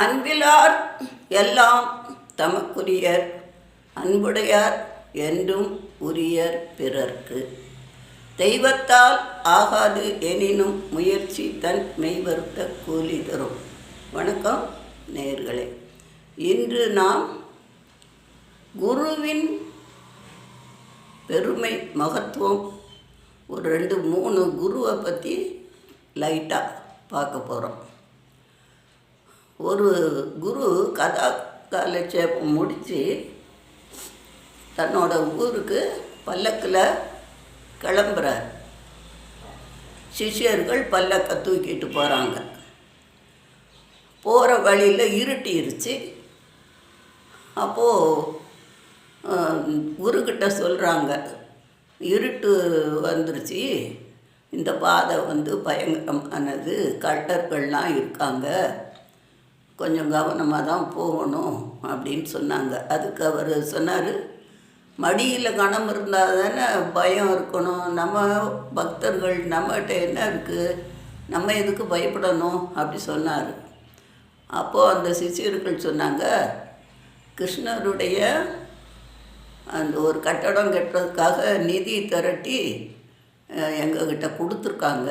அன்பிலார் எல்லாம் தமக்குரியர் அன்புடையார் என்றும் உரியர் பிறர்க்கு. தெய்வத்தால் ஆகாது எனினும் முயற்சி தன் மெய்வருத்த கூலி தரும். வணக்கம் நேர்களே. இன்று நாம் குருவின் பெருமை மகத்துவம் ஒரு ரெண்டு மூணு குருவை பற்றி லைட்டாக பார்க்க போகிறோம் ஒரு குரு கதா காலட்சேபம் முடித்து தன்னோட ஊருக்கு பல்லக்கில் கிளம்புறார். சிஷ்யர்கள் பல்லக்கை தூக்கிட்டு போகிறாங்க போகிற வழியில் இருட்டிருச்சு அப்போது குருக்கிட்ட சொல்கிறாங்க இருட்டு வந்துருச்சு. இந்த பாதை வந்து பயங்கரமானது. கட்டர்கள்லாம் இருக்காங்க. கொஞ்சம் கவனமாக தான் போகணும் அப்படின்னு சொன்னாங்க. அதுக்கு அவர் சொன்னார் மடியில் கணம் இருந்தால் தானே பயம் இருக்கணும். நம்ம பக்தர்கள் நம்மகிட்ட என்ன இருக்குது நம்ம எதுக்கு பயப்படணும்? அப்படி சொன்னார். அப்போது அந்த சிசியர்கள் சொன்னாங்க கிருஷ்ணருடைய அந்த ஒரு கட்டடம் கட்டுறதுக்காக நிதி திரட்டி எங்ககிட்ட கொடுத்துருக்காங்க.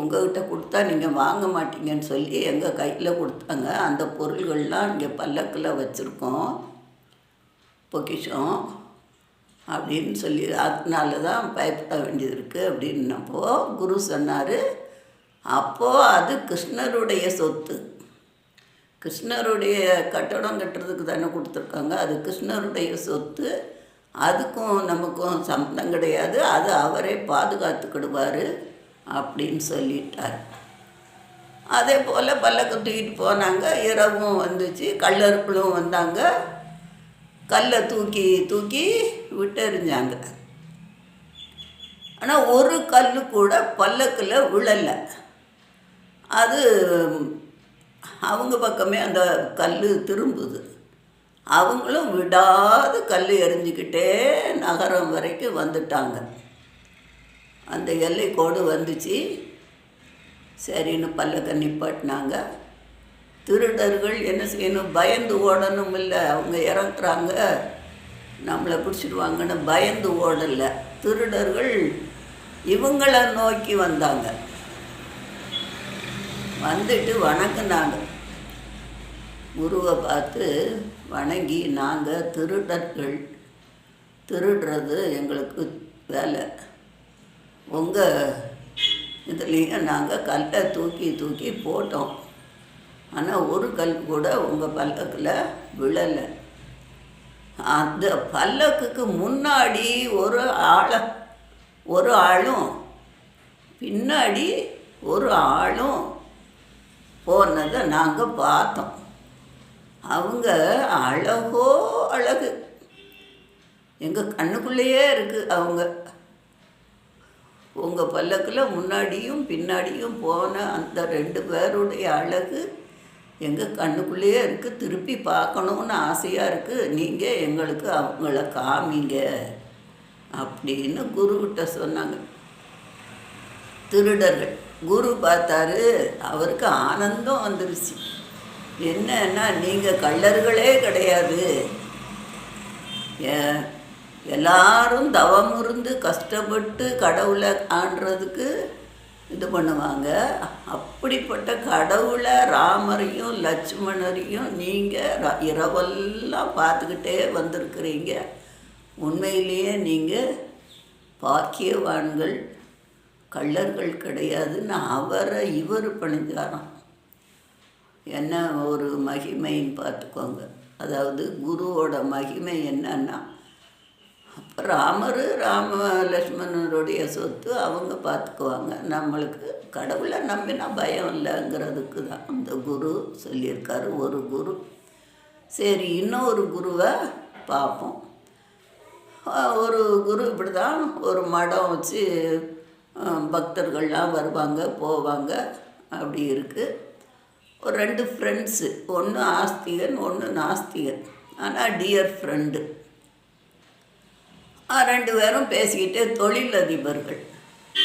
உங்ககிட்ட கொடுத்தா நீங்கள் வாங்க மாட்டீங்கன்னு சொல்லி எங்கள் கையில் கொடுத்தாங்க. அந்த பொருள்கள்லாம் இங்கே பல்லக்கில் வச்சுருக்கோம். பொக்கிஷம் அப்படின்னு சொல்லி அதனால தான் பயப்பட வேண்டியது இருக்குது அப்படின்னப்போ குரு சொன்னார். அப்போது அது கிருஷ்ணருடைய சொத்து. கிருஷ்ணருடைய கட்டடம் கட்டுறதுக்கு தானே கொடுத்துருக்காங்க. அது கிருஷ்ணருடைய சொத்து. அதுக்கும் நமக்கும் சம்மந்தம் கிடையாது. அது அவரே பாதுகாத்துக்கிடுவார். அப்படின்னு சொல்லிட்டார். அதே போல் பல்லக்கு தூக்கிட்டு போனாங்க. இரவும் வந்துச்சு கல்லறுப்புளும் வந்தாங்க. கல்லை தூக்கி தூக்கி விட்டெறிஞ்சாங்க. ஆனால் ஒரு கல் கூட பல்லக்கில் விழலை. அது அவங்க பக்கமே அந்த கல் திரும்புது. அவங்களும் விடாது கல் எரிஞ்சிக்கிட்டே நகரம் வரைக்கும் வந்துட்டாங்க. அந்த எல்லை கோடு வந்துச்சு. சரின்னு பல்லக்க நிப்பாட்டினாங்க திருடர்கள் என்ன செய்யணும்? பயந்து ஓடணும் இல்லை அவங்க இறக்குறாங்க. நம்மளை பிடிச்சிடுவாங்கன்னு பயந்து ஓடலை. திருடர்கள் இவங்களை நோக்கி வந்தாங்க. வந்துட்டு வணங்கினாங்க குருவை பார்த்து வணங்கி நாங்கள் திருடர்கள். திருடுறது எங்களுக்கு வேலை. உங்கள் இதுலேயும் நாங்கள் கல்லை தூக்கி தூக்கி போட்டோம். ஆனால் ஒரு கல் கூட உங்கள் பல்லக்கில் விழலை. அந்த பல்லக்குக்கு முன்னாடி ஒரு ஆளை ஒரு ஆளும் பின்னாடி ஒரு ஆளும் போனதை நாங்கள் பார்த்தோம். அவங்க அழகோ அழகு. எங்கள் கண்ணுக்குள்ளேயே இருக்குது அவங்க. உங்கள் பல்லக்கில் முன்னாடியும் பின்னாடியும் போன அந்த ரெண்டு பேருடைய அழகு எங்கள் கண்ணுக்குள்ளேயே இருக்குது திருப்பி பார்க்கணுன்னு ஆசையாக இருக்குது நீங்கள் எங்களுக்கு அவங்கள காமிங்க அப்படின்னு குருக்கிட்ட சொன்னாங்க. திருடர்கள். குரு பார்த்தாரு. அவருக்கு ஆனந்தம் வந்துருச்சு. என்னன்னா நீங்கள் கள்ளர்களே கிடையாது. எல்லாரும் தவமுருந்து கஷ்டப்பட்டு கடவுளை ஆண்டுறதுக்கு இது பண்ணுவாங்க. அப்படிப்பட்ட கடவுளை ராமரையும் லட்சுமணரையும் நீங்கள் இரவெல்லாம் பார்த்துக்கிட்டே வந்திருக்கிறீங்க. உண்மையிலேயே நீங்கள் பாக்கியவான்கள் கள்ளர்கள் கிடையாதுன்னு அவரை இவர் பணிஞ்சாராம். என்ன ஒரு மகிமைன்னு பார்த்துக்கோங்க. அதாவது குருவோட மகிமை என்னன்னா ராமர் ராம லக்ஷ்மணருடைய சொத்து அவங்க பார்த்துக்குவாங்க. நம்மளுக்கு கடவுளை நம்பினா பயம் இல்லைங்கிறதுக்கு தான் அந்த குரு சொல்லியிருக்காரு. ஒரு குரு. சரி இன்னொரு குருவை பார்ப்போம். ஒரு குரு இப்படி தான் ஒரு மடம் வச்சு பக்தர்கள்லாம் வருவாங்க போவாங்க. அப்படி இருக்குது ஒரு ரெண்டு ஃப்ரெண்ட்ஸு ஒன்று ஆஸ்திகன் ஒன்று நாஸ்திகன். ஆனால் டியர் ஃப்ரெண்டு ரெண்டு பேரும் பேசிக்கிட்டே தொழிலதிபர்கள்.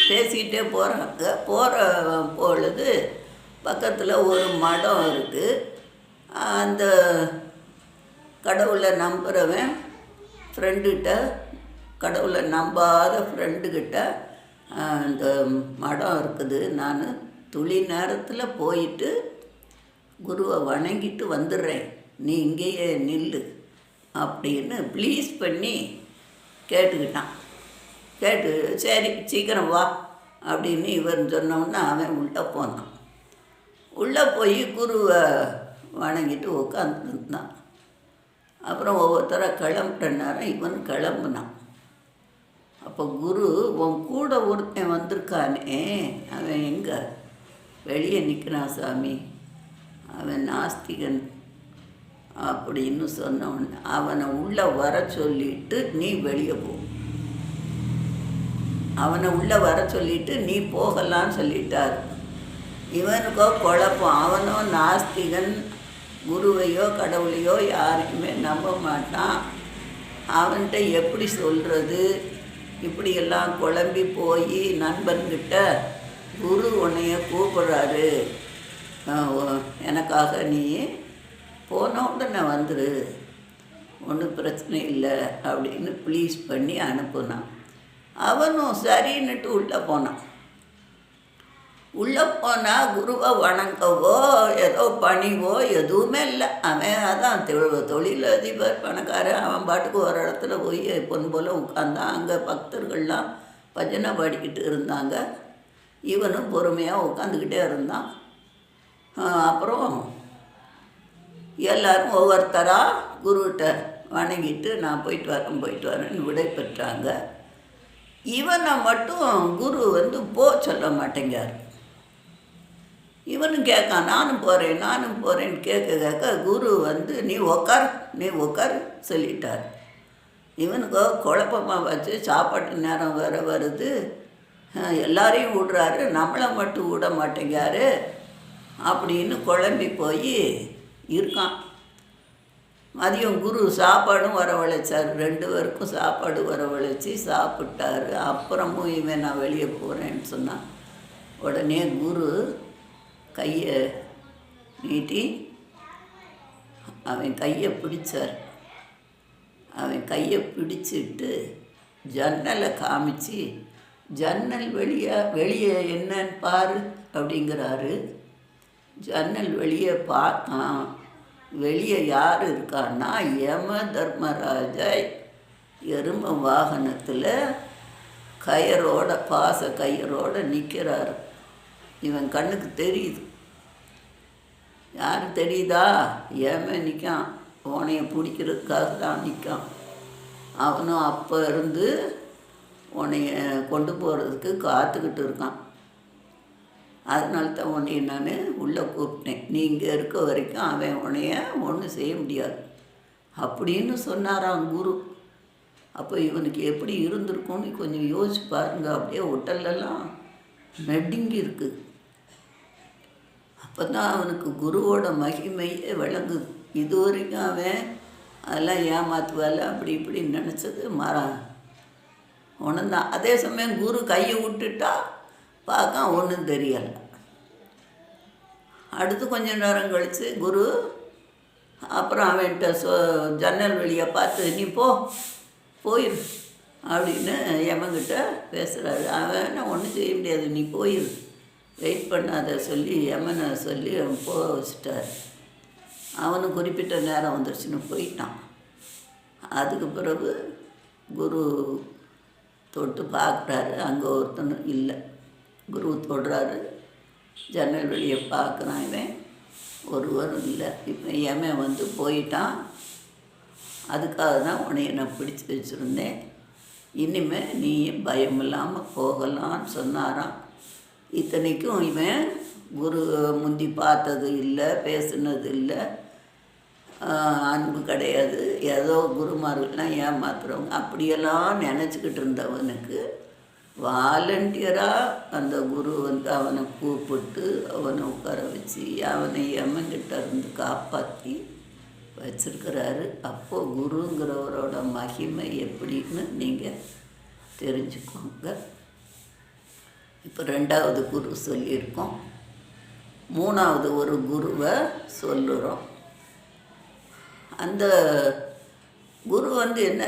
பேசிக்கிட்டே போகிறாங்க போகிற பொழுது பக்கத்தில் ஒரு மடம் இருக்குது அந்த கடவுளை நம்புகிறவன் ஃப்ரெண்டுகிட்ட கடவுளை நம்பாத ஃப்ரெண்டுக்கிட்ட அந்த மடம் இருக்குது. நான் துளி நேரத்தில் போயிட்டு குருவை வணங்கிட்டு வந்துடுறேன். நீ இங்கேயே நில்லு. அப்படின்னு ப்ளீஸ் பண்ணி கேட்டுக்கிட்டான். கேட்டு சரி சீக்கிரம் வா அப்படின்னு இவர் சொன்னோன்னே அவன் உள்ளே போனான் உள்ளே போய் குருவை வணங்கிட்டு உட்காந்துருந்தான் அப்புறம் ஒவ்வொருத்தராக கிளம்புற நேரம் இவன் கிளம்புனான். அப்போ குரு உன் கூட ஒருத்தன் வந்திருக்கானே அவன் எங்கே? வெளியே நிற்கிறான் சாமி. அவன் நாஸ்திகன். அப்படின்னு சொன்ன அவனை உள்ளே வர சொல்லிட்டு நீ வெளியே போ. அவனை உள்ளே வர சொல்லிட்டு நீ போகலான்னு சொல்லிட்டார். இவனுக்கோ குழப்பம். அவனோ நாஸ்திகன் குருவையோ கடவுளையோ யாரையுமே நம்ப மாட்டான். அவன்கிட்ட எப்படி சொல்கிறது இப்படியெல்லாம் குழம்பி போய் நண்பன்கிட்ட குரு உன்னைய கூப்பிட்றாரு. எனக்காக நீ போன உடனே வந்துரு. ஒன்றும் பிரச்சனை இல்லை அப்படின்னு ப்ளீஸ் பண்ணி அனுப்புனான். அவனும் சரின்னுட்டு உள்ளே போனான். உள்ளே போனால் குருவை வணங்கவோ ஏதோ பணிவோ எதுவுமே இல்லை. அவன் அதான் தொழில் தொழிலதிபர் பணக்காரன் அவன் பாட்டுக்கு ஒரு இடத்துல போய் பொன் போல் உட்காந்தான் அங்கே பக்தர்கள்லாம் பஜனை பாடிக்கிட்டு இருந்தாங்க. இவனும் பொறுமையாக உட்காந்துக்கிட்டே இருந்தான். அப்புறம் எல்லாரும் ஒவ்வொருத்தராக குருகிட்ட வணங்கிட்டு நான் போயிட்டு வரேன் போயிட்டு வரேன்னு விடை பெற்றாங்க இவனை மட்டும் குரு வந்து போ சொல்ல மாட்டேங்கார் இவனும் கேட்கான் நானும் போகிறேன் நானும் போகிறேன்னு கேட்க கேட்க குரு வந்து நீ உக்கார் நீ உக்கார் சொல்லிட்டார். இவனுக்கோ குழப்பமாக வச்சு சாப்பாட்டு நேரம் வேற வருது. எல்லாரையும் விடுறாரு. நம்மளை மட்டும் விட மாட்டேங்காரு அப்படின்னு குழம்பி போய் இருக்கான். மதியம் குரு சாப்பாடும் வரவழைச்சார். ரெண்டு பேருக்கும் சாப்பாடு வரவழைச்சி சாப்பிட்டாரு. அப்புறமும் இவன் நான் வெளியே போகிறேன்னு சொன்னான். உடனே குரு கையை நீட்டி அவன் கையை பிடிச்சார். அவன் கையை பிடிச்சிட்டு ஜன்னலை காமிச்சு ஜன்னல் வெளியே வெளியே என்னன்னு பாரு அப்படிங்கிறாரு. ஜன்னல் வெளியே பார்த்தான் வெளியே யார் இருக்கான்னா யம தர்மராஜ எரும வாகனத்தில் கயரோட பாச கயரோட நிற்கிறாரு இவன் கண்ணுக்கு தெரியுது. யார் தெரியுதா? ஏமே நிற்கான் உனைய பிடிக்கிறதுக்காக தான் நிற்கான் அவனும் அப்போ இருந்து உன்னைய கொண்டு போகிறதுக்கு காத்துக்கிட்டு இருக்கான். அதனால தான் உன்னைய நான் உள்ளே கூப்பிட்டேன். நீ இங்கே இருக்க வரைக்கும் அவன் உன்னைய ஒன்றும் செய்ய முடியாது. அப்படின்னு சொன்னாராம் குரு. அப்போ இவனுக்கு எப்படி இருந்திருக்கும்னு கொஞ்சம் யோசிச்சு பாருங்க. அப்படியே உடலெல்லாம் நடுங்கி இருக்குது அப்போ தான் அவனுக்கு குருவோட மகிமையே விளங்குது. இது வரைக்கும் அவன் அதெல்லாம் ஏமாத்துவால அப்படி இப்படி நினச்சது மாறா உணர்ந்தான் அதே சமயம் குரு கையை விட்டுட்டா பார்க்க ஒன்றும் தெரியலை. அடுத்து கொஞ்ச நேரம் கழித்து குரு அப்புறம் அவன்கிட்ட சொ ஜன்னல் வழியை பார்த்து நீ போ போயிரு அப்படின்னு எவன்கிட்ட பேசுகிறாரு அவன் ஒன்றும் செய்ய முடியாது நீ போயிரு. வெயிட் பண்ணாத சொல்லி எமனை சொல்லி அவன் போக வச்சுட்டார். அவனும் குறிப்பிட்ட நேரம் வந்துருச்சுன்னு போயிட்டான். அதுக்கு பிறகு குரு தொட்டு பார்க்குறாரு. அங்கே ஒருத்தனும் இல்லை. குரு தொடுறாரு. ஜன்னல் வெளியே பார்க்குறான் இவன். ஒருவரும் இல்லை. இப்போ எமன் வந்து போயிட்டான். அதுக்காக தான் உன்னைய நான் பிடிச்சி வச்சுருந்தேன். இனிமேல் நீ பயம் இல்லாமல் போகலான்னு சொன்னாராம். இத்தனைக்கும் இவன் குரு முந்தி பார்த்தது இல்லை பேசுனது இல்லை. அன்பு கிடையாது. ஏதோ குருமார்கள்லாம் ஏமாத்துறவங்க. அப்படியெல்லாம் நினச்சிக்கிட்டு இருந்தவனுக்கு வாலண்டியராக அந்த குரு வந்து அவனை கூப்பிட்டு அவனை உட்கார வச்சு அவனை எமன்கிட்ட இருந்து காப்பாற்றி வச்சிருக்கிறாரு. அப்போ குருங்கிறவரோட மகிமை எப்படின்னு நீங்கள் தெரிஞ்சுக்கோங்க. இப்போ ரெண்டாவது குரு சொல்லியிருக்கோம். மூணாவது ஒரு குருவை சொல்லுறோம். அந்த குரு வந்து என்ன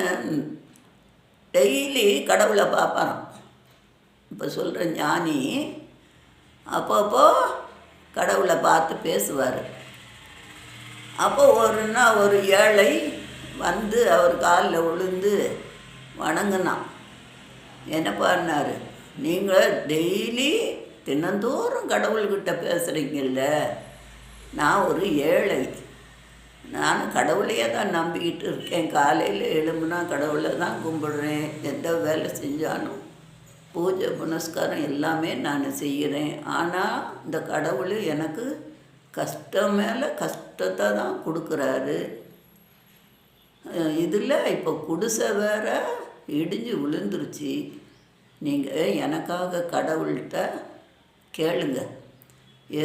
டெய்லி கடவுளை பார்ப்பாராம். இப்போ சொல்கிற ஞானி அப்பப்போ கடவுளை பார்த்து பேசுவார். அப்போ ஒரு நாள் ஒரு ஏழை வந்து அவர் காலில் விழுந்து வணங்கினான். என்ன பண்ணார்? நீங்கள் டெய்லி தினந்தோறும் கடவுள்கிட்ட பேசுகிறீங்கல்ல நான் ஒரு ஏழை. நான் கடவுளையே தான் நம்பிக்கிட்டு இருக்கேன். காலையில் எழும்புனா கடவுளை தான் கும்பிடுறேன். எந்த வேலை செஞ்சாலும் பூஜை புனஸ்காரம் எல்லாமே நான் செய்கிறேன். ஆனால் இந்த கடவுள் எனக்கு கஷ்டம் மேலே கஷ்டத்தை தான் கொடுக்குறாரு. இதில் இப்போ குடிசை வேற இடிஞ்சு விழுந்துருச்சு. நீங்கள் எனக்காக கடவுள்கிட்ட கேளுங்க.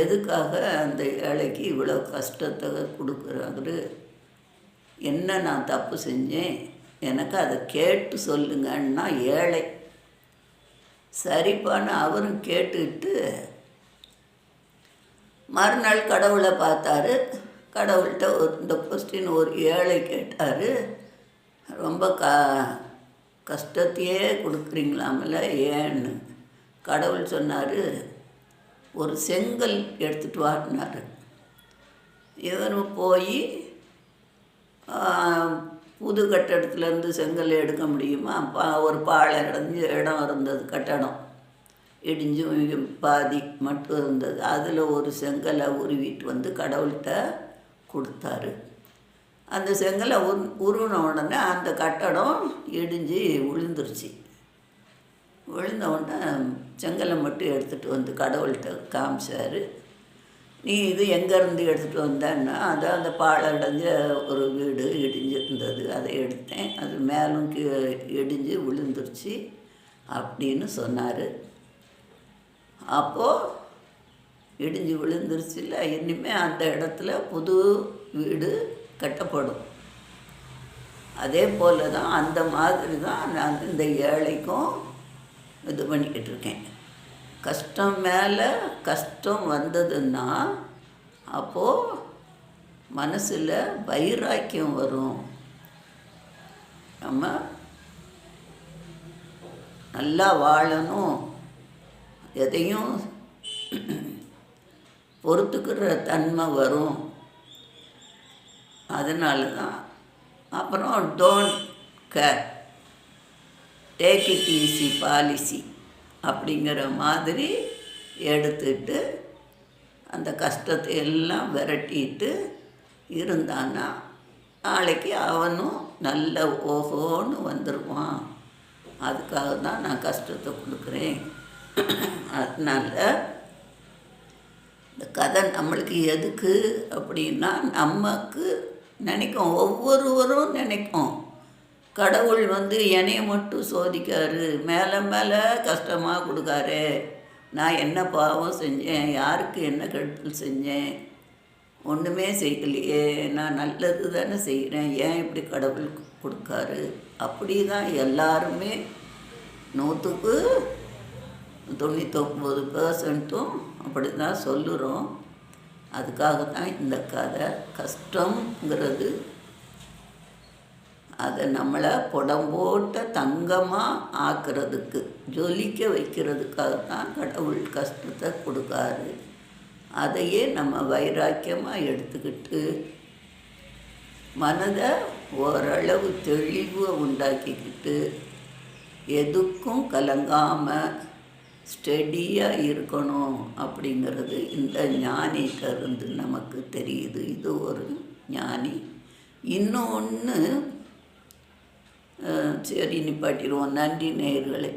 எதுக்காக அந்த ஏழைக்கு இவ்வளோ கஷ்டத்தை கொடுக்குறாரு? என்ன நான் தப்பு செஞ்சேன்? எனக்கு அதை கேட்டு சொல்லுங்கன்னா ஏழை. சரிப்பான்னு அவரும் கேட்டுக்கிட்டு மறுநாள் கடவுளை பார்த்தாரு. கடவுள்கிட்ட ஒரு இந்த கொஸ்டின் ஒரு ஏழை கேட்டார். ரொம்ப க கஷ்டத்தையே கொடுக்குறீங்களாமில்ல ஏன்னு. கடவுள் சொன்னார் ஒரு செங்கல் எடுத்துகிட்டு வாட்டினார் இவர் போய் புது கட்டடத்துலேருந்து செங்கல் எடுக்க முடியுமா? பா ஒரு பாலை அடைஞ்சு இடம் இருந்தது கட்டடம். இடிஞ்சு பாதி மட்டும் இருந்தது. அதில் ஒரு செங்கலை உருவிட்டு வந்து கடவுள்கிட்ட கொடுத்தாரு. அந்த செங்கலை உரு உருவின உடனே அந்த கட்டடம் இடிஞ்சு விழுந்துருச்சு விழுந்த உடனே செங்கலை மட்டும் எடுத்துகிட்டு வந்து கடவுள்கிட்ட காமிச்சார். நீ இது எங்கேருந்து எடுத்துகிட்டு வந்தேன்னா அது அந்த பாழடைஞ்ச ஒரு வீடு இடிஞ்சு இருந்தது அதை எடுத்தேன். அது மேலும் கீ இடிஞ்சு விழுந்துருச்சு அப்படின்னு சொன்னார். அப்போது இடிஞ்சு விழுந்துருச்சுல இனிமேல் அந்த இடத்துல புது வீடு கட்டப்படும். அதே போல் தான் அந்த மாதிரி தான் நான் இந்த ஏழைக்கும் இது பண்ணிக்கிட்டு இருக்கேன். கஷ்டம் மேலே கஷ்டம் வந்ததுன்னா அப்போது மனசில் வைராக்கியம் வரும். நம்ம நல்லா வாழணும். எதையும் பொறுத்துக்கிற தன்மை வரும். அதனால தான் அப்புறம் don't care take it easy policy அப்படிங்கிற மாதிரி எடுத்துட்டு அந்த கஷ்டத்தை எல்லாம் விரட்டிட்டு இருந்தான்னா நாளைக்கு அவனும் நல்ல ஓஹோன்னு வந்துடுவான் அதுக்காக தான் நான் கஷ்டத்தை கொடுக்குறேன். அதனால் இந்த கதை நம்மளுக்கு எதுக்கு அப்படின்னா நமக்கு நினைக்கும் ஒவ்வொருவரும் நினைக்கும். கடவுள் வந்து என்னைய மட்டும் சோதிக்காரு. மேலே மேலே கஷ்டமாக கொடுக்காரு. நான் என்ன பாவம் செஞ்சேன்? யாருக்கு என்ன கெடுதல் செஞ்சேன்? ஒன்றுமே செய்யலையே. நான் நல்லது தானே செய்கிறேன் ஏன் இப்படி கடவுள் கொடுக்காரு? அப்படி தான் எல்லாருமே நூற்றுக்கு தொண்ணூத்தொம்பது பர்சன்ட்டும் அப்படி தான் சொல்லுகிறோம் அதுக்காக தான் இந்த கதை. கஷ்டங்கிறது அதை நம்மளை புடம்போட்ட தங்கமாக ஆக்கிறதுக்கு ஜொலிக்க வைக்கிறதுக்காக தான் கடவுள் கஷ்டத்தை கொடுக்காரு. அதையே நம்ம வைராக்கியமாக எடுத்துக்கிட்டு மனதை ஓரளவு தெளிவை உண்டாக்கிக்கிட்டு எதுக்கும் கலங்காமல் ஸ்டெடியாக இருக்கணும் அப்படிங்கிறது இந்த ஞானிகிட்ட இருந்து நமக்கு தெரியுது. இது ஒரு ஞானி. இன்னொன்று சரி நிப்பாட்டிடுவோம். நன்றி நேயர்களே.